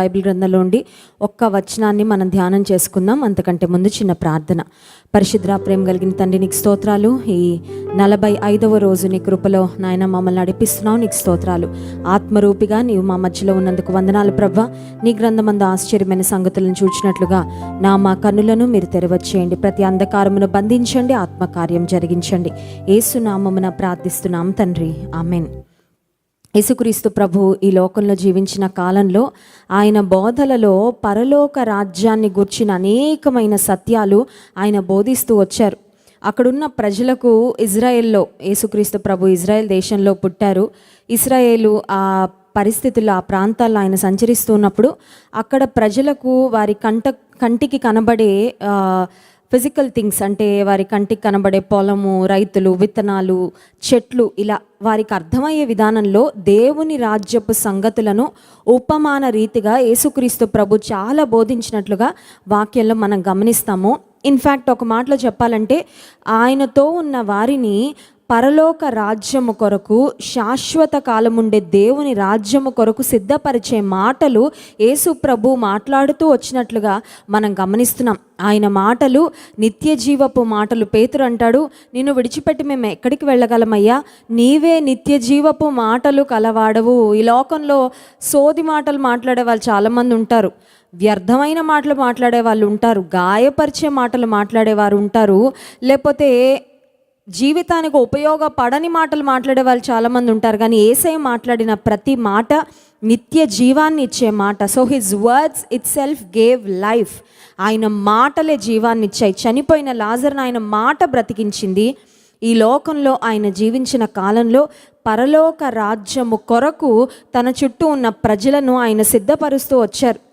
Bible గ్రంథంలోండి ఒక్క వచనాన్ని మనం ధ్యానం చేసుకుందాం. అంతకంటే ముందు చిన్న ప్రార్థన. పరిశుద్ర ప్రేమ కలిగిన తండ్రి నీకు స్తోత్రాలు. ఈ నలభై ఐదవ రోజు నీ కృపలో నాయన మమ్మల్ని నడిపిస్తున్నావు. నీకు స్తోత్రాలు. ఆత్మరూపిగా నీవు మా మధ్యలో ఉన్నందుకు వందనాలు ప్రభ. నీ గ్రంథమందు ఆశ్చర్యమైన సంగతులను చూచినట్లుగా నా మా కన్నులను మీరు తెరవచ్చేయండి ప్రతి అంధకారమును బంధించండి. ఆత్మకార్యం జరిగించండి. ఏసునామమున ప్రార్థిస్తున్నాం తండ్రి. ఆమెన్. యేసుక్రీస్తు ప్రభు ఈ లోకంలో జీవించిన కాలంలో ఆయన బోధలలో పరలోక రాజ్యాన్ని గుర్చిన అనేకమైన సత్యాలు ఆయన బోధిస్తూ వచ్చారు. అక్కడున్న ప్రజలకు ఇజ్రాయెల్లో యేసుక్రీస్తు ప్రభు ఇజ్రాయెల్ దేశంలో పుట్టారు. ఇస్రాయేలు ఆ పరిస్థితుల్లో ఆ ప్రాంతాల్లో ఆయన సంచరిస్తున్నప్పుడు అక్కడ ప్రజలకు వారి కంట కంటికి కనబడే ఫిజికల్ థింగ్స్ అంటే వారి కంటికి కనబడే పొలము రైతులు విత్తనాలు చెట్లు ఇలా వారికి అర్థమయ్యే విధానంలో దేవుని రాజ్యపు సంగతులను ఉపమాన రీతిగా యేసుక్రీస్తు ప్రభు చాలా బోధించినట్లుగా వాక్యంలో మనం గమనిస్తాము. ఇన్ఫ్యాక్ట్ ఒక మాటలో చెప్పాలంటే ఆయనతో ఉన్న వారిని పరలోక రాజ్యము కొరకు శాశ్వత కాలముండే దేవుని రాజ్యము కొరకు సిద్ధపరిచే మాటలు యేసు ప్రభు మాట్లాడుతూ వచ్చినట్లుగా మనం గమనిస్తున్నాం. ఆయన మాటలు నిత్య జీవపు మాటలు. పేతురు అంటాడు నిన్ను విడిచిపెట్టి మేము ఎక్కడికి వెళ్ళగలమయ్యా? నీవే నిత్య జీవపు మాటలు కలవాడవు. ఈ లోకంలో సోది మాటలు మాట్లాడే వాళ్ళు చాలామంది ఉంటారు. వ్యర్థమైన మాటలు మాట్లాడే వాళ్ళు ఉంటారు. గాయపరిచే మాటలు మాట్లాడేవారు ఉంటారు. లేకపోతే జీవితానికి ఉపయోగపడని మాటలు మాట్లాడే వాళ్ళు చాలామంది ఉంటారు కానీ ఏసై మాట్లాడిన ప్రతి మాట నిత్య జీవాన్ని ఇచ్చే మాట. So his words itself gave life ఆయన మాటలే జీవాన్ని ఇచ్చాయి. చనిపోయిన లాజర్ని ఆయన మాట బ్రతికించింది. ఈ లోకంలో ఆయన జీవించిన కాలంలో పరలోక రాజ్యము కొరకు తన చుట్టూ ఉన్న ప్రజలను ఆయన సిద్ధపరుస్తూ వచ్చారు.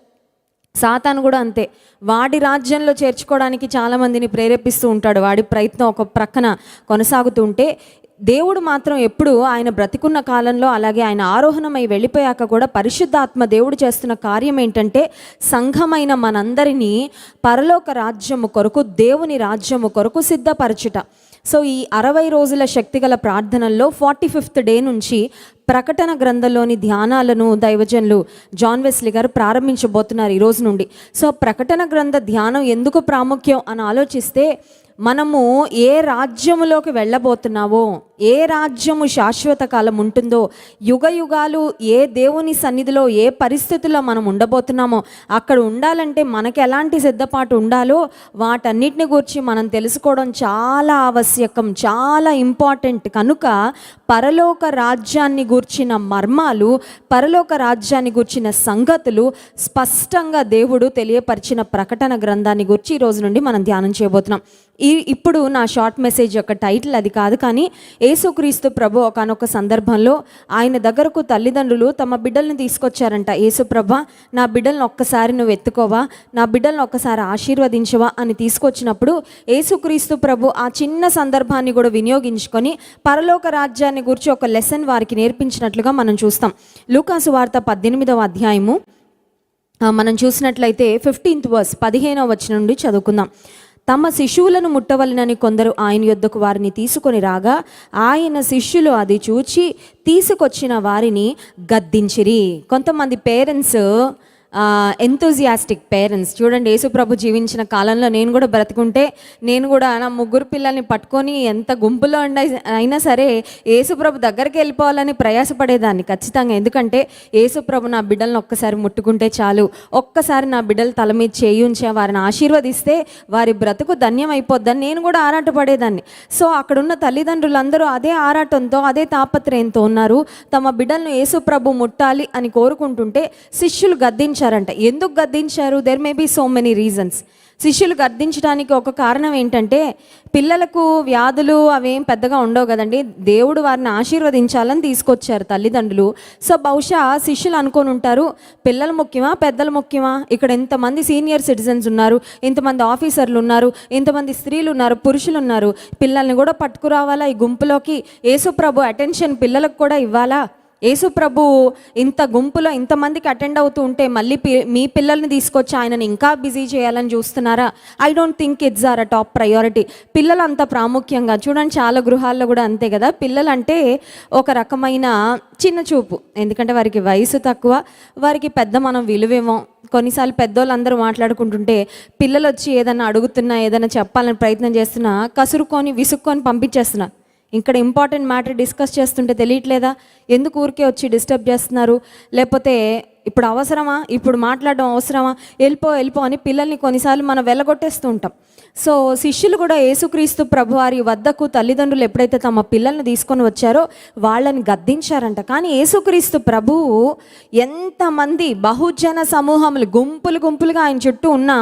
సాతాను కూడా అంతే. వాడి రాజ్యంలో చేర్చుకోవడానికి చాలామందిని ప్రేరేపిస్తూ ఉంటాడు. వాడి ప్రయత్నం ఒక ప్రక్కన కొనసాగుతూ ఉంటే దేవుడు మాత్రం ఎప్పుడు ఆయన బ్రతికున్న కాలంలో అలాగే ఆయన ఆరోహణమై వెళ్ళిపోయాక కూడా పరిశుద్ధాత్మ దేవుడు చేస్తున్న కార్యం ఏంటంటే సంఘమైన మనందరినీ పరలోక రాజ్యము కొరకు దేవుని రాజ్యము కొరకు సిద్ధపరచుట. సో ఈ అరవై రోజుల శక్తిగల ప్రార్థనల్లో ఫార్టీ ఫిఫ్త్ డే నుంచి ప్రకటన గ్రంథంలోని ధ్యానాలను దైవజనులు జాన్ వెస్లీ గారు ప్రారంభించబోతున్నారు ఈ రోజు నుండి. సో ప్రకటన గ్రంథ ధ్యానం ఎందుకు ప్రాముఖ్యం అని ఆలోచిస్తే మనము ఏ రాజ్యములోకి వెళ్ళబోతున్నావో ఏ రాజ్యము శాశ్వత కాలం ఉంటుందో యుగ యుగాలు ఏ దేవుని సన్నిధిలో ఏ పరిస్థితుల్లో మనం ఉండబోతున్నామో అక్కడ ఉండాలంటే మనకి ఎలాంటి సిద్ధపాటు ఉండాలో వాటన్నిటిని గురించి మనం తెలుసుకోవడం చాలా ఆవశ్యకం చాలా ఇంపార్టెంట్. కనుక పరలోక రాజ్యాన్ని గూర్చిన మర్మాలు పరలోక రాజ్యాన్ని గూర్చిన సంగతులు స్పష్టంగా దేవుడు తెలియపరిచిన ప్రకటన గ్రంథాన్ని గురించి ఈ రోజు నుండి మనం ధ్యానం చేయబోతున్నాం. ఈ ఇప్పుడు నా షార్ట్ మెసేజ్ యొక్క టైటిల్ అది కాదు కానీ యేసుక్రీస్తు ప్రభు ఒకనొక సందర్భంలో ఆయన దగ్గరకు తల్లిదండ్రులు తమ బిడ్డల్ని తీసుకొచ్చారంట. యేసుప్రభ నా బిడ్డలను ఒక్కసారి నువ్వు ఎత్తుకోవా? నా బిడ్డలను ఒక్కసారి ఆశీర్వదించవా? అని తీసుకొచ్చినప్పుడు యేసుక్రీస్తు ప్రభు ఆ చిన్న సందర్భాన్ని కూడా వినియోగించుకొని పరలోక రాజ్యాన్ని గురించి ఒక లెసన్ వారికి నేర్పించినట్లుగా మనం చూస్తాం. లూకాసు వార్త పద్దెనిమిదవ అధ్యాయము. మనం చూసినట్లయితే ఫిఫ్టీన్త్ వర్స్ పదిహేనవ వచ్చిన నుండి చదువుకుందాం. తమ శిశువులను ముట్టవలనని కొందరు ఆయన యొద్దకు వారిని తీసుకొని రాగా ఆయన శిష్యులు అది చూచి తీసుకొచ్చిన వారిని గద్దించిరి. కొంతమంది పేరెంట్స్ ఎంతోజియాస్టిక్ పేరెంట్స్ చూడండి యేసుప్రభు జీవించిన కాలంలో నేను కూడా బ్రతుకుంటే నేను కూడా నా ముగ్గురు పిల్లల్ని పట్టుకొని ఎంత గుంపులో అయినా సరే యేసుప్రభు దగ్గరికి వెళ్ళిపోవాలని ప్రయాసపడేదాన్ని ఖచ్చితంగా. ఎందుకంటే యేసుప్రభు నా బిడ్డలను ఒక్కసారి ముట్టుకుంటే చాలు. ఒక్కసారి నా బిడ్డల తల మీద చేయుంచే వారిని ఆశీర్వదిస్తే వారి బ్రతుకు ధన్యం అయిపోద్దని నేను కూడా ఆరాటపడేదాన్ని. సో అక్కడున్న తల్లిదండ్రులందరూ అదే ఆరాటంతో అదే తాపత్రయంతో ఉన్నారు. తమ బిడ్డలను యేసుప్రభు ముట్టాలి అని కోరుకుంటుంటే శిష్యులు గద్దించారంట. ఎందుకు గద్దించారు? There may be so many reasons శిష్యులు గద్దించడానికి ఒక కారణం ఏంటంటే పిల్లలకు వ్యాధులు అవేం పెద్దగా ఉండవు కదండి. దేవుడు వారిని ఆశీర్వదించాలని తీసుకొచ్చారు తల్లిదండ్రులు. సో బహుశా శిష్యులు అనుకొని ఉంటారు పిల్లలు ముఖ్యమా పెద్దలు ముఖ్యమా? ఇక్కడ ఇంతమంది సీనియర్ సిటిజన్స్ ఉన్నారు ఇంతమంది ఆఫీసర్లు ఉన్నారు ఇంతమంది స్త్రీలు ఉన్నారు పురుషులు ఉన్నారు. పిల్లల్ని కూడా పట్టుకురావాలా? ఈ గుంపులోకి యేసుప్రభు అటెన్షన్ పిల్లలకు కూడా ఇవ్వాలా? యేసు ప్రభు ఇంత గుంపులో ఇంతమందికి అటెండ్ అవుతూ ఉంటే మళ్ళీ పి- మీ పిల్లల్ని తీసుకొచ్చి ఆయనని ఇంకా బిజీ చేయాలని చూస్తున్నారా? I don't think it's our a top priority పిల్లలు అంత ప్రాముఖ్యంగా చూడండి చాలా గృహాల్లో కూడా అంతే కదా? పిల్లలంటే ఒక రకమైన చిన్న చూపు. ఎందుకంటే వారికి వయసు తక్కువ వారికి పెద్ద మనం విలువేమో. కొన్నిసార్లు పెద్దోళ్ళు అందరూ మాట్లాడుకుంటుంటే పిల్లలు వచ్చి ఏదైనా అడుగుతున్నా ఏదైనా చెప్పాలని ప్రయత్నం చేస్తున్నా కసురుకొని విసుక్కొని పంపించేస్తున్నా. ఇక్కడ ఇంపార్టెంట్ మ్యాటర్ డిస్కస్ చేస్తుంటే తెలియట్లేదా? ఎందుకు ఊరికే వచ్చి డిస్టర్బ్ చేస్తున్నారు? లేకపోతే ఇప్పుడు అవసరమా? ఇప్పుడు మాట్లాడడం అవసరమా? వెళ్ళిపో వెళ్ళిపో అని పిల్లల్ని కొన్నిసార్లు మనం వెళ్ళగొట్టేస్తూ ఉంటాం. సో శిష్యులు కూడా యేసుక్రీస్తు ప్రభువారి వద్దకు తల్లిదండ్రులు ఎప్పుడైతే తమ పిల్లల్ని తీసుకొని వచ్చారో వాళ్ళని గద్దించారంట. కానీ యేసుక్రీస్తు ప్రభువు ఎంతమంది బహుజన సమూహములు గుంపులు గుంపులుగా ఆయన చుట్టూ ఉన్నా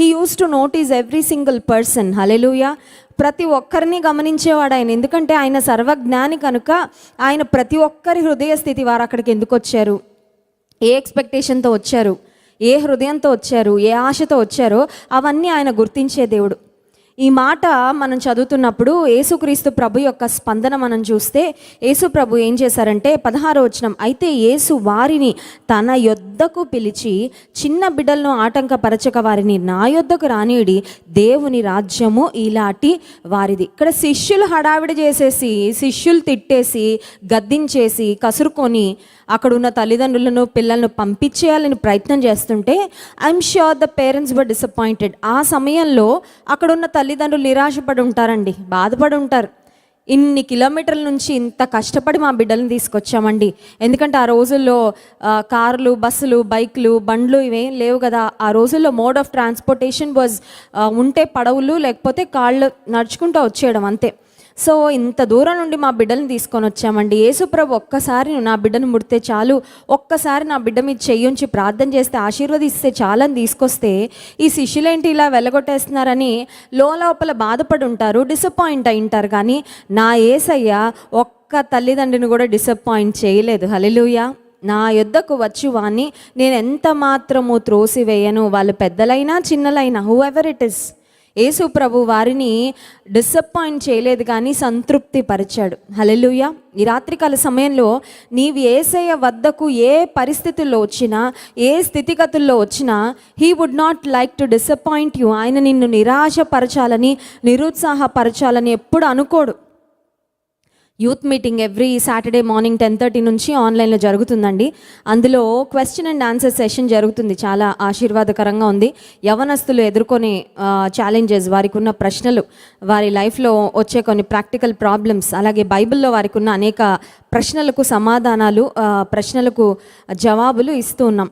he used to notice every single person hallelujah ప్రతి ఒక్కరిని గమనించేవాడు ఆయన. ఎందుకంటే ఆయన సర్వజ్ఞాని కనుక ఆయన ప్రతి ఒక్కరి హృదయ స్థితి వారు అక్కడికి ఎందుకు వచ్చారు? ఏ ఎక్స్పెక్టేషన్తో వచ్చారు? ఏ హృదయంతో వచ్చారు? ఏ ఆశతో వచ్చారో అవన్నీ ఆయన గుర్తించే దేవుడు. ఈ మాట మనం చదువుతున్నప్పుడు యేసుక్రీస్తు ప్రభు యొక్క స్పందన మనం చూస్తే యేసు ప్రభు ఏం చేశారంటే పదహారో వచనం అయితే యేసు వారిని తన యొద్దకు పిలిచి చిన్న బిడ్డలను ఆటంకపరచక వారిని నా యొద్దకు రానియడి దేవుని రాజ్యము ఇలాంటి వారిది. ఇక్కడ శిష్యులు హడావిడి చేసేసి శిష్యులు తిట్టేసి గద్దించేసి కసురుకొని అక్కడ ఉన్న తల్లిదండ్రులను పిల్లలను పంపించేయాలని ప్రయత్నం చేస్తుంటే I'm sure the parents were disappointed ఆ సమయంలో అక్కడ ఉన్న తల్లిదండ్రులు నిరాశపడి ఉంటారండి బాధపడి ఉంటారు. ఇన్ని కిలోమీటర్ల నుంచి ఇంత కష్టపడి మా బిడ్డలను తీసుకొచ్చామండి. ఎందుకంటే ఆ రోజుల్లో కార్లు బస్సులు బైక్లు బండ్లు ఇవేం లేవు కదా. ఆ రోజుల్లో మోడ్ ఆఫ్ ట్రాన్స్పోర్టేషన్ వాజ్ ఉంటే పడవలు లేకపోతే కాళ్ళు నడుచుకుంటూ వచ్చేయడం అంతే. సో ఇంత దూరం నుండి మా బిడ్డని తీసుకొని వచ్చామండి. యేసుప్రభు ఒక్కసారి నా బిడ్డను ముడితే చాలు. ఒక్కసారి నా బిడ్డ మీద చెయ్యుంచి ప్రార్థన చేస్తే ఆశీర్వదిస్తే చాలని తీసుకొస్తే ఈ శిష్యులేంటి ఇలా వెళ్ళగొట్టేస్తున్నారని లోపల బాధపడి ఉంటారు డిసప్పాయింట్ అయి ఉంటారు. కానీ నా ఏసయ్య ఒక్క తల్లిదండ్రిని కూడా డిసప్పాయింట్ చేయలేదు. హలిలుయా నా యొద్దకు వచ్చి వాణ్ణి నేను ఎంత మాత్రము త్రోసివేయను? వాళ్ళు పెద్దలైనా చిన్నలైనా హూ ఎవర్ ఇట్ ఇస్ యేసు ప్రభు వారిని డిసప్పాయింట్ చేయలేదు కానీ సంతృప్తి పరిచాడు. హలెలుయ ఈ రాత్రికాల సమయంలో నీవు ఏసయ్య వద్దకు ఏ పరిస్థితుల్లో వచ్చినా ఏ స్థితిగతుల్లో వచ్చినా he would not like to disappoint you ఆయన నిన్ను నిరాశపరచాలని నిరుత్సాహపరచాలని ఎప్పుడు అనుకోడు. Youth meeting every Saturday morning ten thirty నుంచి ఆన్లైన్లో జరుగుతుందండి. అందులో క్వశ్చన్ అండ్ ఆన్సర్ సెషన్ జరుగుతుంది. చాలా ఆశీర్వాదకరంగా ఉంది. యవనస్తులు ఎదుర్కొనే ఛాలెంజెస్ వారికి ఉన్న ప్రశ్నలు వారి లైఫ్లో వచ్చే కొన్ని ప్రాక్టికల్ ప్రాబ్లమ్స్ అలాగే బైబిల్లో వారికి ఉన్న అనేక ప్రశ్నలకు సమాధానాలు ప్రశ్నలకు జవాబులు ఇస్తూ ఉన్నాం.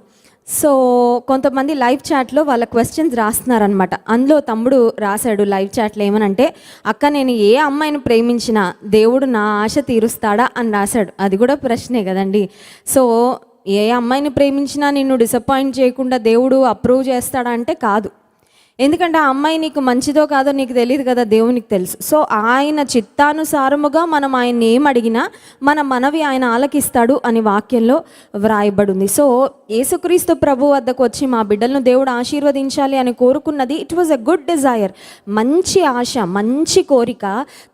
సో కొంతమంది లైవ్ చాట్లో వాళ్ళ క్వశ్చన్స్ రాస్తున్నారనమాట అందులో తమ్ముడు రాశాడు లైవ్ చాట్లో ఏమనంటే అక్క నేను ఏ అమ్మాయిని ప్రేమించినా దేవుడు నా ఆశ తీరుస్తాడా? అని రాశాడు. అది కూడా ప్రశ్నే కదండి. సో ఏ అమ్మాయిని ప్రేమించినా నిన్ను డిసప్పాయింట్ చేయకుండా దేవుడు అప్రూవ్ చేస్తాడా అంటే కాదు. ఎందుకంటే ఆ అమ్మాయి నీకు మంచిదో కాదో నీకు తెలియదు కదా దేవునికి తెలుసు. సో ఆయన చిత్తానుసారముగా మనం ఆయన్ని ఏం అడిగినా మన మనవి ఆయన ఆలకిస్తాడు అని వాక్యంలో వ్రాయబడింది. సో యేసుక్రీస్తు ప్రభు వద్దకు వచ్చి మా బిడ్డలను దేవుడు ఆశీర్వదించాలి అని కోరుకున్నది it was a good desire మంచి ఆశ మంచి కోరిక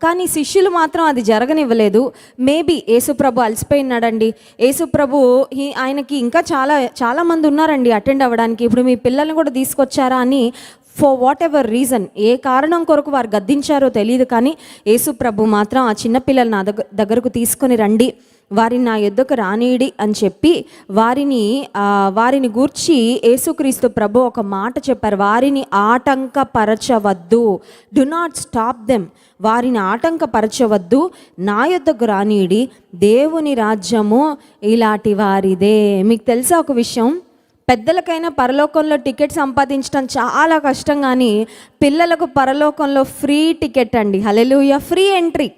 కానీ శిష్యులు మాత్రం అది జరగనివ్వలేదు. మేబీ యేసుప్రభు అలసిపోయినాడండి యేసుప్రభు ఆయనకి ఇంకా చాలా చాలామంది ఉన్నారండి అటెండ్ అవ్వడానికి. ఇప్పుడు మీ పిల్లల్ని కూడా తీసుకొచ్చారా అని ఫర్ వాట్ ఎవర్ రీజన్ ఏ కారణం కొరకు వారు గద్దించారో తెలియదు కానీ యేసు ప్రభు మాత్రం ఆ చిన్నపిల్లలు నా దగ్గర దగ్గరకు తీసుకొని రండి వారిని నా యుద్ధకు రానీడి అని చెప్పి వారిని వారిని గూర్చి యేసుక్రీస్తు ప్రభు ఒక మాట చెప్పారు. వారిని ఆటంకపరచవద్దు. డు నాట్ స్టాప్ దెమ్ వారిని ఆటంకపరచవద్దు. నా యొద్దకు రానీడి దేవుని రాజ్యము ఇలాంటి వారిదే. మీకు తెలుసా ఒక విషయం? పెద్దలకైనా పరలోకంలో టికెట్ సంపాదించడం చాలా కష్టం కానీ పిల్లలకు పరలోకంలో ఫ్రీ టికెట్ అండి. Hallelujah free entry.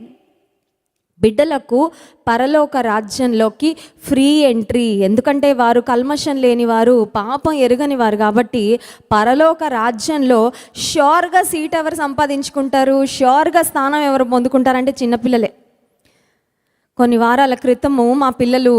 బిడ్డలకు పరలోక రాజ్యంలోకి ఫ్రీ ఎంట్రీ. ఎందుకంటే వారు కల్మషం లేని వారు పాపం ఎరుగని వారు కాబట్టి పరలోక రాజ్యంలో షోర్గా సీట్ ఎవరు సంపాదించుకుంటారు? షోర్గా స్థానం ఎవరు పొందుకుంటారంటే చిన్నపిల్లలే. కొన్ని వారాల క్రితము మా పిల్లలు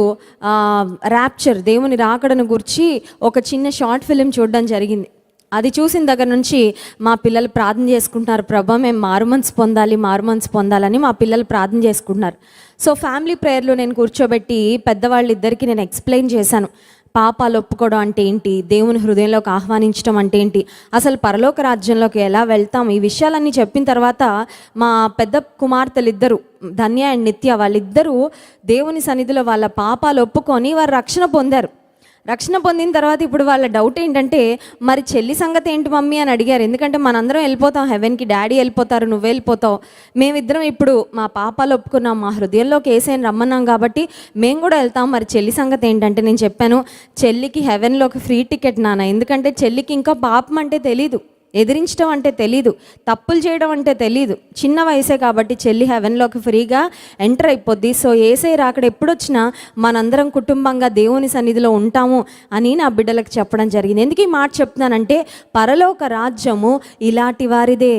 ర్యాప్చర్ దేవుని రాకడను గురించి ఒక చిన్న షార్ట్ ఫిలిం చూడడం జరిగింది. అది చూసిన దగ్గర నుంచి మా పిల్లలు ప్రార్థన చేసుకుంటున్నారు ప్రభా మేము మారుమన్స్ పొందాలి మారుమన్స్ పొందాలని మా పిల్లలు ప్రార్థన చేసుకుంటున్నారు. సో ఫ్యామిలీ ప్రేయర్లో నేను కూర్చోబెట్టి పెద్దవాళ్ళిద్దరికీ నేను ఎక్స్ప్లెయిన్ చేశాను. పాపాలు ఒప్పుకోవడం అంటే ఏంటి? దేవుని హృదయంలోకి ఆహ్వానించడం అంటే ఏంటి? అసలు పరలోక రాజ్యంలోకి ఎలా వెళ్తాం? ఈ విషయాలన్నీ చెప్పిన తర్వాత మా పెద్ద కుమార్తెలు ఇద్దరు ధన్య అండ్ నిత్య వాళ్ళిద్దరూ దేవుని సన్నిధిలో వాళ్ళ పాపాలు ఒప్పుకొని వారు రక్షణ పొందారు. రక్షణ పొందిన తర్వాత ఇప్పుడు వాళ్ళ డౌట్ ఏంటంటే మరి చెల్లి సంగతి ఏంటి మమ్మీ? అని అడిగారు. ఎందుకంటే మనందరం వెళ్ళిపోతాం. హెవెన్కి డాడీ వెళ్ళిపోతారు నువ్వు వెళ్ళిపోతావు. మేమిద్దరం ఇప్పుడు మా పాపాలు ఒప్పుకున్నాం. మా హృదయంలోకి వేసేయని రమ్మన్నాం కాబట్టి మేము కూడా వెళ్తాం. మరి చెల్లి సంగతి ఏంటంటే నేను చెప్పాను చెల్లికి హెవెన్లోకి ఫ్రీ టికెట్ నాన్న. ఎందుకంటే చెల్లికి ఇంకా పాపం అంటే తెలీదు. ఎదిరించడం అంటే తెలీదు తప్పులు చేయడం అంటే తెలీదు. చిన్న వయసే కాబట్టి చెల్లి హెవెన్లోకి ఫ్రీగా ఎంటర్ అయిపోద్ది. సో ఏసై రాకడ ఎప్పుడొచ్చినా మనందరం కుటుంబంగా దేవుని సన్నిధిలో ఉంటాము అని నా బిడ్డలకు చెప్పడం జరిగింది. ఎందుకు ఈ మాట చెప్తున్నానంటే పరలోక రాజ్యము ఇలాంటి వారిదే.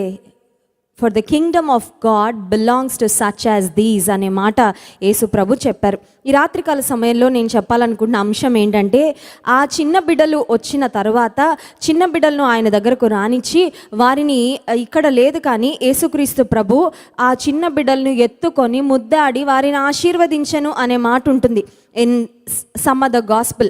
For the kingdom of God belongs to such as these అనే మాట యేసు ప్రభు చెప్పారు. ఈ రాత్రికాల సమయంలో నేను చెప్పాలనుకున్న అంశం ఏంటంటే ఆ చిన్న బిడ్డలు వచ్చిన తర్వాత చిన్న బిడ్డలను ఆయన దగ్గరకు రానిచ్చి వారిని ఇక్కడ లేదు కానీ యేసుక్రీస్తు ప్రభు ఆ చిన్న బిడ్డలను ఎత్తుకొని ముద్దాడి వారిని ఆశీర్వదించను అనే మాట ఉంటుంది. ఇన్ సమ్ ద గాస్పుల్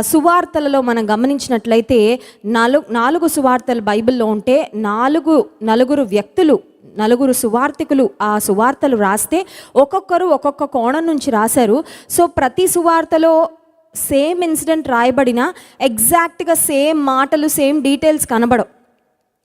సువార్తలలో మనం గమనించినట్లయితే నాలుగు నాలుగు సువార్తలు బైబిల్లో ఉంటే నాలుగు నలుగురు వ్యక్తులు నలుగురు సువార్తికులు ఆ సువార్తలు రాస్తే ఒక్కొక్కరు ఒక్కొక్క కోణం నుంచి రాశారు. సో ప్రతి సువార్తలో సేమ్ ఇన్సిడెంట్ రాయబడిన ఎగ్జాక్ట్గా సేమ్ మాటలు సేమ్ డీటెయిల్స్ కనబడవు.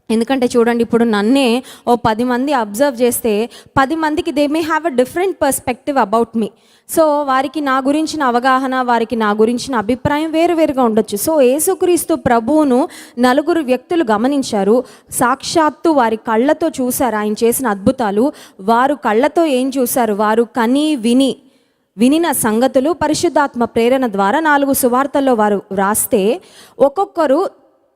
ఎందుకంటే చూడండి ఇప్పుడు నన్నే ఓ పది మంది అబ్జర్వ్ చేస్తే పది మందికి they may have a different perspective about me so వారికి నా గురించిన అవగాహన వారికి నా గురించిన అభిప్రాయం వేరువేరుగా ఉండొచ్చు. సో యేసుక్రీస్తు ప్రభువును నలుగురు వ్యక్తులు గమనించారు. సాక్షాత్తు వారి కళ్ళతో చూశారు ఆయన చేసిన అద్భుతాలు. వారు కళ్ళతో ఏం చూశారు? వారు కని విని వినిన సంగతులు పరిశుద్ధాత్మ ప్రేరణ ద్వారా నాలుగు సువార్తల్లో వారు వ్రాస్తే ఒక్కొక్కరు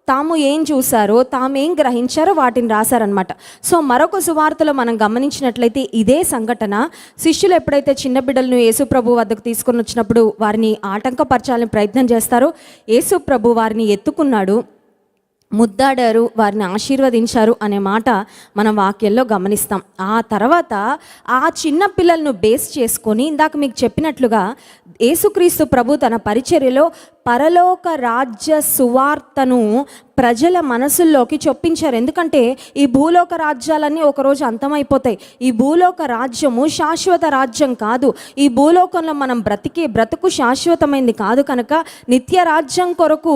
తాము ఏం చూసారో తాము ఏం గ్రహించారో వాటిని రాశారనమాట సో మరొక సువార్తలో మనం గమనించినట్లయితే ఇదే సంఘటన. శిష్యులు ఎప్పుడైతే చిన్న బిడ్డలను యేసుప్రభు వద్దకు తీసుకొని వచ్చినప్పుడు వారిని ఆటంకపరచాలని ప్రయత్నం చేస్తారో యేసుప్రభు వారిని ఎత్తుకున్నాడు. ముద్దాడారు వారిని ఆశీర్వదించారు అనే మాట మనం వాక్యంలో గమనిస్తాం. ఆ తర్వాత ఆ చిన్న పిల్లలను బేస్ చేసుకొని ఇందాక మీకు చెప్పినట్లుగా యేసుక్రీస్తు ప్రభు తన పరిచర్యలో పరలోక రాజ్య సువార్తను ప్రజల మనసుల్లోకి చొప్పించారు. ఎందుకంటే ఈ భూలోక రాజ్యాలన్నీ ఒకరోజు అంతమైపోతాయి. ఈ భూలోక రాజ్యము శాశ్వత రాజ్యం కాదు. ఈ భూలోకంలో మనం బ్రతికే బ్రతుకు శాశ్వతమైంది కాదు కనుక నిత్య రాజ్యం కొరకు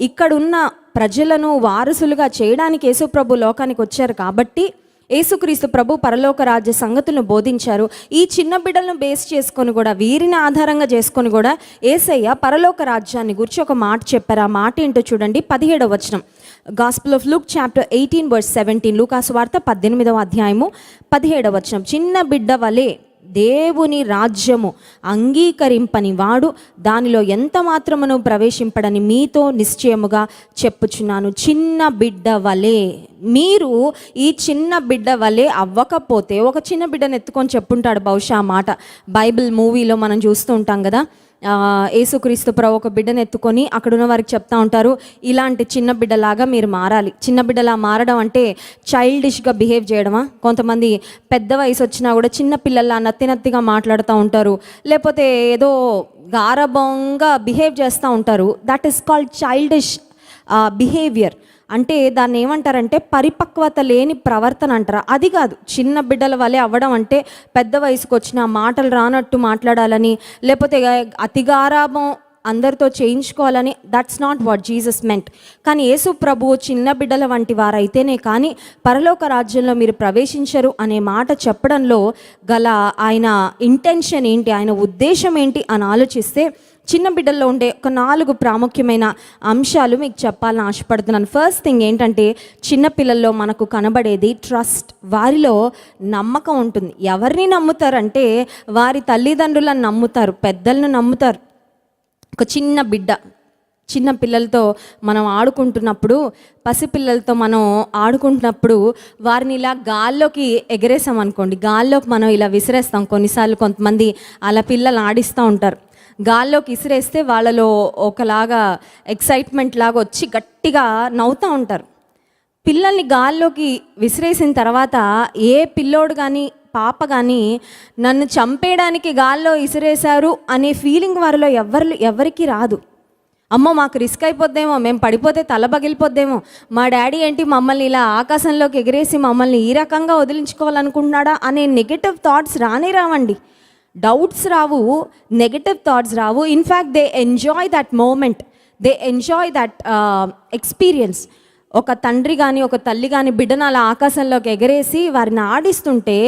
ఇక్కడున్న ప్రజలను వారసులుగా చేయడానికి యేసుప్రభు లోకానికి వచ్చారు కాబట్టి యేసుక్రీస్తు ప్రభు పరలోక రాజ్య సంగతులను బోధించారు. ఈ చిన్న బిడ్డలను బేస్ చేసుకొని కూడా వీరిని ఆధారంగా చేసుకొని కూడా ఏసయ్య పరలోక రాజ్యాన్ని గురించి ఒక మాట చెప్పారు. ఆ మాట ఏంటో చూడండి. పదిహేడవ వచనం. Gospel of Luke chapter eighteen verse seventeen లూకాసు వార్త పద్దెనిమిదవ అధ్యాయము పదిహేడవ వచనం. చిన్న బిడ్డ వలే దేవుని రాజ్యము అంగీకరింపని వాడు దానిలో ఎంత మాత్రమును ప్రవేశింపడని మీతో నిశ్చయముగా చెప్పుచున్నాను. చిన్న బిడ్డ వలె మీరు ఈ చిన్న బిడ్డ వలె అవ్వకపోతే ఒక చిన్న బిడ్డను ఎత్తుకొని చెప్పుంటాడు బహుశా ఆ మాట. బైబిల్ మూవీలో మనం చూస్తూ ఉంటాం కదా యేసుక్రీస్తు ప్రభు ఒక బిడ్డను ఎత్తుకొని అక్కడున్న వారికి చెప్తా ఉంటారు ఇలాంటి చిన్న బిడ్డలాగా మీరు మారాలి. చిన్న బిడ్డలా మారడం అంటే చైల్డిష్గా బిహేవ్ చేయడమా? కొంతమంది పెద్ద వయసు వచ్చినా కూడా చిన్న పిల్లల్లా నత్తి నత్తిగా మాట్లాడుతూ ఉంటారు లేకపోతే ఏదో గారభంగా బిహేవ్ చేస్తూ ఉంటారు. That is called childish behaviour అంటే దాన్ని ఏమంటారంటే పరిపక్వత లేని ప్రవర్తన అంటారు. అది కాదు చిన్న బిడ్డల వలె అవ్వడం అంటే పెద్ద వయసుకు వచ్చిన మాటలు రానట్టు మాట్లాడాలని లేకపోతే అతిగారాభం అందరితో చేయించుకోవాలని that's not what Jesus meant కానీ యేసు ప్రభువు చిన్న బిడ్డల వంటి వారైతేనే కానీ పరలోక రాజ్యంలో మీరు ప్రవేశించరు అనే మాట చెప్పడంలో గల ఆయన ఇంటెన్షన్ ఏంటి ఆయన ఉద్దేశం ఏంటి అని ఆలోచిస్తే చిన్న బిడ్డల్లో ఉండే ఒక నాలుగు ప్రాముఖ్యమైన అంశాలు మీకు చెప్పాలని ఆశపడుతున్నాను. ఫస్ట్ థింగ్ ఏంటంటే చిన్న పిల్లల్లో మనకు కనబడేది ట్రస్ట్ వారిలో నమ్మకం ఉంటుంది. ఎవరిని నమ్ముతారంటే వారి తల్లిదండ్రులను నమ్ముతారు పెద్దలను నమ్ముతారు. ఒక చిన్న బిడ్డ చిన్న పిల్లలతో మనం ఆడుకుంటున్నప్పుడు పసిపిల్లలతో మనం ఆడుకుంటున్నప్పుడు వారిని ఇలా గాల్లోకి ఎగరేసాం అనుకోండి గాల్లోకి మనం ఇలా విసిరేస్తాం. కొన్నిసార్లు కొంతమంది అలా పిల్లలు ఆడిస్తూ ఉంటారు. గాల్లోకి విసిరేస్తే వాళ్ళలో ఒకలాగా ఎక్సైట్మెంట్ లాగా వచ్చి గట్టిగా నవ్వుతూ ఉంటారు. పిల్లల్ని గాల్లోకి విసిరేసిన తర్వాత ఏ పిల్లోడు కానీ పాప కానీ నన్ను చంపేయడానికి గాల్లో విసిరేశారు అనే ఫీలింగ్ వారిలో ఎవరు ఎవరికి రాదు. అమ్మో మాకు రిస్క్ అయిపోద్దేమో మేము పడిపోతే తల పగిలిపోద్దేమో మా డాడీ ఏంటి మమ్మల్ని ఇలా ఆకాశంలోకి ఎగిరేసి మమ్మల్ని ఈ రకంగా వదిలించుకోవాలనుకుంటున్నాడా అనే నెగటివ్ థాట్స్ రానే రావండి. డౌట్స్ రావు negative thoughts Rao. In fact they enjoy that moment they enjoy that experience ఒక తండ్రి కానీ ఒక తల్లి కానీ బిడ్డను అలా ఆకాశంలోకి ఎగరేసి వారిని ఆడిస్తుంటే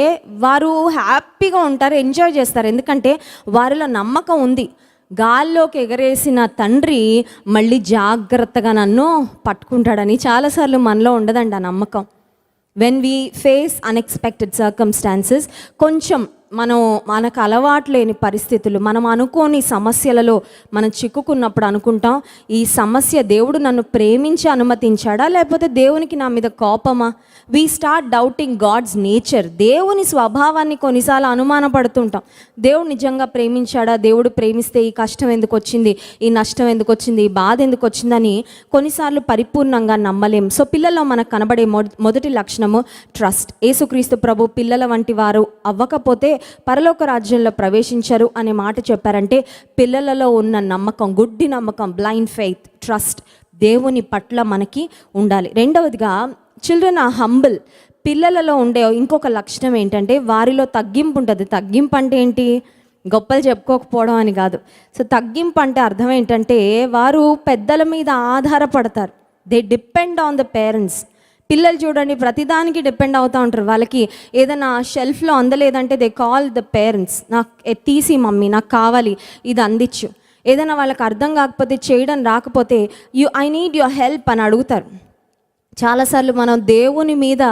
వారు హ్యాపీగా ఉంటారు ఎంజాయ్ చేస్తారు. ఎందుకంటే వారిలో నమ్మకం ఉంది. గాల్లోకి ఎగరేసిన తండ్రి మళ్ళీ జాగ్రత్తగా నన్ను పట్టుకుంటాడని చాలాసార్లు మనలో ఉండదండి ఆ నమ్మకం. When we face unexpected circumstances కొంచెం మనం మనకు అలవాటు లేని పరిస్థితులు మనం అనుకోని సమస్యలలో మనం చిక్కుకున్నప్పుడు అనుకుంటాం ఈ సమస్య దేవుడు నన్ను ప్రేమించి అనుమతించాడా? లేకపోతే దేవునికి నా మీద కోపమా? We start doubting God's nature దేవుని స్వభావాన్ని కొన్నిసార్లు అనుమానపడుతుంటాం. దేవుడు నిజంగా ప్రేమించాడా? దేవుడు ప్రేమిస్తే ఈ కష్టం ఎందుకు వచ్చింది? ఈ నష్టం ఎందుకు వచ్చింది? ఈ బాధ ఎందుకు వచ్చిందని కొన్నిసార్లు పరిపూర్ణంగా నమ్మలేం. సో పిల్లల్లో మనకు కనబడే మొదటి లక్షణము ట్రస్ట్ యేసుక్రీస్తు ప్రభు పిల్లల వంటి వారు అవ్వకపోతే పరలోక రాజ్యంలో ప్రవేశించరు అనే మాట చెప్పారంటే పిల్లలలో ఉన్న నమ్మకం గుడ్డి నమ్మకం బ్లైండ్ ఫెయిత్ ట్రస్ట్ దేవుని పట్ల మనకి ఉండాలి. రెండవదిగా చిల్డ్రన్ ఆ హంబుల్ పిల్లలలో ఉండే ఇంకొక లక్షణం ఏంటంటే వారిలో తగ్గింపు ఉంటుంది. తగ్గింపు అంటే ఏంటి? గొప్పలు చెప్పుకోకపోవడం అని కాదు. సో తగ్గింపు అంటే అర్థం ఏంటంటే వారు పెద్దల మీద ఆధారపడతారు. They depend on the parents పిల్లలు చూడండి ప్రతిదానికి డిపెండ్ అవుతూ ఉంటారు. వాళ్ళకి ఏదైనా షెల్ఫ్లో అందలేదంటే దే కాల్ ద పేరెంట్స్ నాకు తీసి మమ్మీ నాకు కావాలి ఇది అందించు. ఏదైనా వాళ్ళకి అర్థం కాకపోతే చేయడం రాకపోతే you I need your help అని అడుగుతారు. చాలాసార్లు మనం దేవుని మీద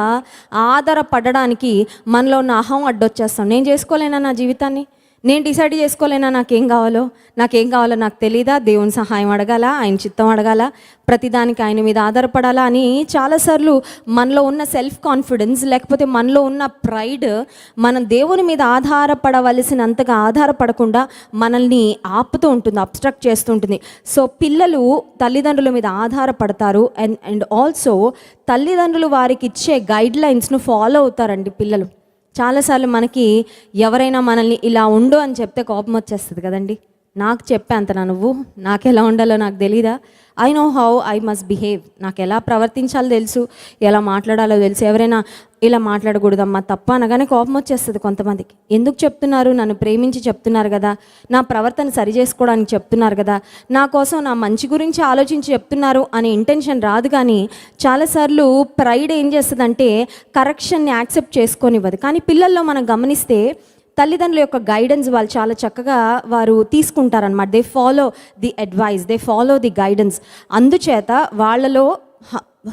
ఆధారపడడానికి మనలో ఉన్న అహం అడ్డొచ్చేస్తాం. నేను చేసుకోలేనా నా జీవితాన్ని? నేను డిసైడ్ చేసుకోలేనా? నాకేం కావాలో? నాకేం కావాలో నాకు తెలీదా? దేవుని సహాయం అడగాల? ఆయన చిత్తం అడగాల? ప్రతిదానికి ఆయన మీద ఆధారపడాలా అని చాలాసార్లు మనలో ఉన్న సెల్ఫ్ కాన్ఫిడెన్స్ లేకపోతే మనలో ఉన్న ప్రైడ్ మనం దేవుని మీద ఆధారపడవలసినంతగా ఆధారపడకుండా మనల్ని ఆపుతూ ఉంటుంది అబ్స్ట్రక్ట్ చేస్తూ ఉంటుంది. సో పిల్లలు తల్లిదండ్రుల మీద ఆధారపడతారు అండ్ అండ్ ఆల్సో తల్లిదండ్రులు వారికి ఇచ్చే గైడ్లైన్స్ను ఫాలో అవుతారండి పిల్లలు. చాలాసార్లు మనకి ఎవరైనా మనల్ని ఇలా ఉండు అని చెప్తే కోపం వచ్చేస్తుంది కదండి. నాకు చెప్పే అంత నువ్వు? నాకు ఎలా ఉండాలో నాకు తెలీదా? I know how I must behave నాకు ఎలా ప్రవర్తించాలో తెలుసు. ఎలా మాట్లాడాలో తెలుసు. ఎవరైనా ఇలా మాట్లాడకూడదమ్మా తప్ప అనగానే కోపం వచ్చేస్తుంది కొంతమందికి. ఎందుకు చెప్తున్నారు? నన్ను ప్రేమించి చెప్తున్నారు కదా. నా ప్రవర్తన సరి చేసుకోవడానికి చెప్తున్నారు కదా. నా కోసం నా మంచి గురించి ఆలోచించి చెప్తున్నారు అనే ఇంటెన్షన్ రాదు కానీ చాలాసార్లు ప్రైడ్ ఏం చేస్తుందంటే కరెక్షన్ని యాక్సెప్ట్ చేసుకొనివ్వదు. కానీ పిల్లల్లో మనం గమనిస్తే తల్లిదండ్రుల యొక్క గైడెన్స్ వాళ్ళు చాలా చక్కగా వారు తీసుకుంటారనమాట they follow the advice they follow the guidance అందుచేత వాళ్ళలో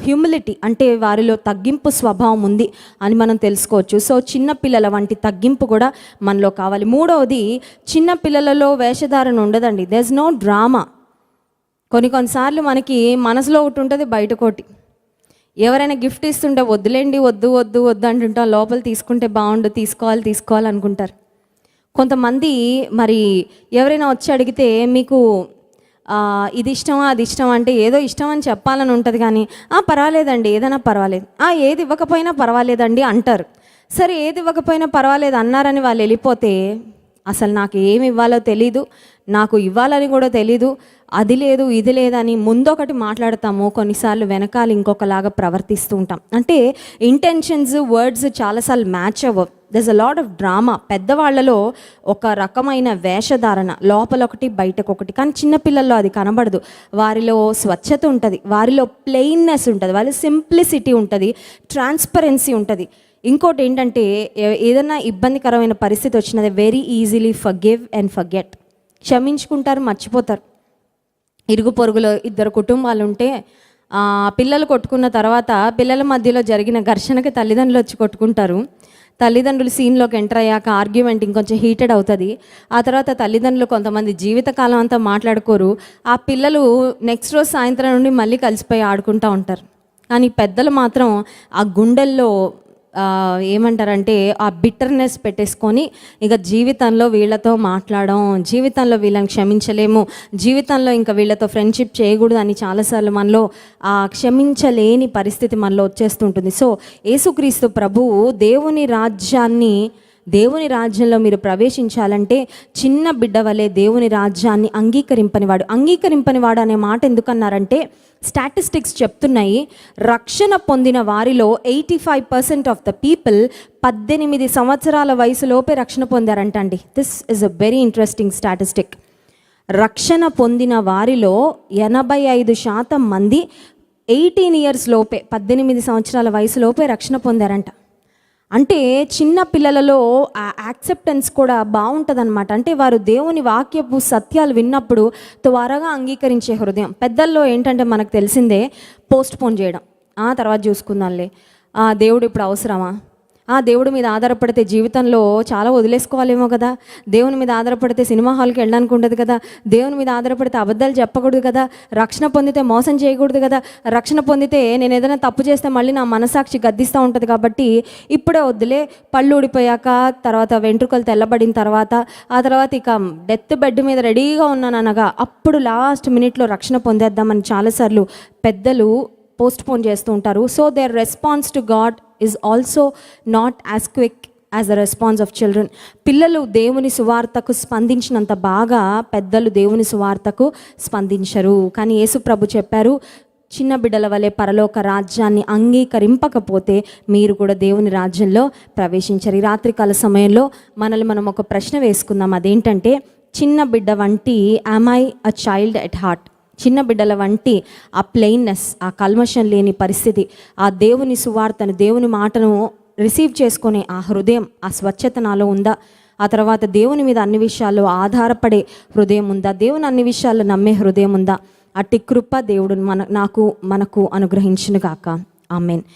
హ్యూమిలిటీ అంటే వారిలో తగ్గింపు స్వభావం ఉంది అని మనం తెలుసుకోవచ్చు. సో చిన్న పిల్లల వంటి తగ్గింపు కూడా మనలో కావాలి. మూడవది చిన్న పిల్లలలో వేషధారణ ఉండదండి. దెస్ నో డ్రామా కొన్ని కొన్నిసార్లు మనకి మనసులో ఒకటి ఉంటుంది బయట ఒకటి. ఎవరైనా గిఫ్ట్ ఇస్తుంటే వద్దులేండి వద్దు వద్దు వద్దు అంటుంటాం లోపల తీసుకుంటే బాగుండు తీసుకోవాలి తీసుకోవాలి అనుకుంటారు. కొంతమంది మరి ఎవరైనా వచ్చి అడిగితే మీకు ఇది ఇష్టమా అది ఇష్టం అంటే ఏదో ఇష్టం అని చెప్పాలని ఉంటుంది కానీ "ఆ, పర్వాలేదండి ఏదైనా పర్వాలేదు. "ఆ, ఏది ఇవ్వకపోయినా పర్వాలేదండి అంటారు. సరే ఏది ఇవ్వకపోయినా పర్వాలేదు అన్నారని వాళ్ళు వెళ్ళిపోతే అసలు నాకు ఏమి ఇవ్వాలో తెలీదు నాకు ఇవ్వాలని కూడా తెలీదు అది లేదు ఇది లేదని ముందొకటి మాట్లాడతాము కొన్నిసార్లు వెనకాల ఇంకొకలాగా ప్రవర్తిస్తూ ఉంటాం. అంటే ఇంటెన్షన్స్ వర్డ్స్ చాలాసార్లు మ్యాచ్ అవ్వవు. Thus a lot of drama పెద్దవాళ్ళలో ఒక రకమైన వేషధారణ లోపల ఒకటి బయటకు ఒకటి కానీ చిన్నపిల్లల్లో అది కనబడదు. వారిలో స్వచ్ఛత ఉంటుంది వారిలో ప్లెయిన్నెస్ ఉంటుంది వారిలో సింప్లిసిటీ ఉంటుంది ట్రాన్స్పరెన్సీ ఉంటుంది. ఇంకోటి ఏంటంటే ఏదైనా ఇబ్బందికరమైన పరిస్థితి వచ్చినది very easily forgive and forget క్షమించుకుంటారు మర్చిపోతారు. ఇరుగు పొరుగులో ఇద్దరు కుటుంబాలు ఉంటే పిల్లలు కొట్టుకున్న తర్వాత పిల్లల మధ్యలో జరిగిన ఘర్షణకి తల్లిదండ్రులు వచ్చి కొట్టుకుంటారు. తల్లిదండ్రులు సీన్లోకి ఎంటర్ అయ్యాక ఆర్గ్యుమెంట్ ఇంకొంచెం హీటెడ్ అవుతుంది. ఆ తర్వాత తల్లిదండ్రులు కొంతమంది జీవితకాలం అంతా మాట్లాడుకోరు. ఆ పిల్లలు నెక్స్ట్ రోజు సాయంత్రం నుండి మళ్ళీ కలిసిపోయి ఆడుకుంటూ ఉంటారు. కానీ పెద్దలు మాత్రం ఆ గుండెల్లో ఏమంటారంటే ఆ బిట్టర్నెస్ పెట్టేసుకొని ఇక జీవితంలో వీళ్ళతో మాట్లాడడం జీవితంలో వీళ్ళని క్షమించలేము జీవితంలో ఇంకా వీళ్ళతో ఫ్రెండ్షిప్ చేయకూడదు అని చాలాసార్లు మనలో ఆ క్షమించలేని పరిస్థితి మనలో వచ్చేస్తుంటుంది. సో యేసుక్రీస్తు ప్రభువు దేవుని రాజ్యాన్ని దేవుని రాజ్యంలో మీరు ప్రవేశించాలంటే చిన్న బిడ్డ వలె దేవుని రాజ్యాన్ని అంగీకరింపనివాడు. అంగీకరింపనివాడు అనే మాట ఎందుకన్నారంటే స్టాటిస్టిక్స్ చెప్తున్నాయి రక్షణ పొందిన వారిలో eighty five percent of the people పద్దెనిమిది సంవత్సరాల వయసులోపే రక్షణ పొందారంట అండి. This is a very interesting statistic రక్షణ పొందిన వారిలో ఎనభై ఐదు శాతం మంది ఎయిటీన్ ఇయర్స్ లోపే పద్దెనిమిది సంవత్సరాల వయసులోపే రక్షణ పొందారంట. అంటే చిన్న పిల్లలలో ఆ యాక్సెప్టెన్స్ కూడా బాగుంటుందన్నమాట. అంటే వారు దేవుని వాక్యపు సత్యాలు విన్నప్పుడు త్వరగా అంగీకరించే హృదయం. పెద్దల్లో ఏంటంటే మనకు తెలిసిందే పోస్ట్ పోన్ చేయడం. ఆ తర్వాత చూసుకుందాంలే. ఆ దేవుడు ఇప్పుడు అవసరమా? ఆ దేవుడి మీద ఆధారపడితే జీవితంలో చాలా వదిలేసుకోవాలేమో కదా. దేవుని మీద ఆధారపడితే సినిమా హాల్కి వెళ్ళడానికి ఉండదు కదా. దేవుని మీద ఆధారపడితే అబద్ధాలు చెప్పకూడదు కదా. రక్షణ పొందితే మోసం చేయకూడదు కదా. రక్షణ పొందితే నేను ఏదైనా తప్పు చేస్తే మళ్ళీ నా మనసాక్షి గద్దిస్తూ ఉంటుంది కాబట్టి ఇప్పుడే వద్దులే. పళ్ళు ఊడిపోయాక తర్వాత వెంట్రుకలు తెల్లబడిన తర్వాత ఆ తర్వాత ఇక డెత్ బెడ్ మీద రెడీగా ఉన్నాను అనగా అప్పుడు లాస్ట్ మినిట్లో రక్షణ పొందేద్దామని చాలాసార్లు పెద్దలు పోస్ట్పోన్ చేస్తూ ఉంటారు. So their response to God is also not as quick as the response of children పిల్లలు దేవుని సువార్తకు స్పందించినంత బాగా పెద్దలు దేవుని సువార్తకు స్పందించరు. కానీ యేసు ప్రభు చెప్పారు చిన్న బిడ్డల వలె పరలోక రాజ్యాన్ని అంగీకరింపకపోతే మీరు కూడా దేవుని రాజ్యంలో ప్రవేశించరు. ఈ రాత్రికాల సమయంలో మనల్ని మనం ఒక ప్రశ్న వేసుకుందాం. అదేంటంటే చిన్న బిడ్డ వంటి am I a child at heart చిన్న బిడ్డల వంటి ఆ ప్లెయిన్నెస్ ఆ కల్మషం లేని పరిస్థితి ఆ దేవుని సువార్తను దేవుని మాటను రిసీవ్ చేసుకునే ఆ హృదయం ఆ స్వచ్ఛత నాలో ఉందా? ఆ తర్వాత దేవుని మీద అన్ని విషయాల్లో ఆధారపడే హృదయం ఉందా? దేవుని అన్ని విషయాల్లో నమ్మే హృదయం ఉందా? అట్టి కృప దేవుడు మన నాకు మనకు అనుగ్రహించును కాక ఆమెన్.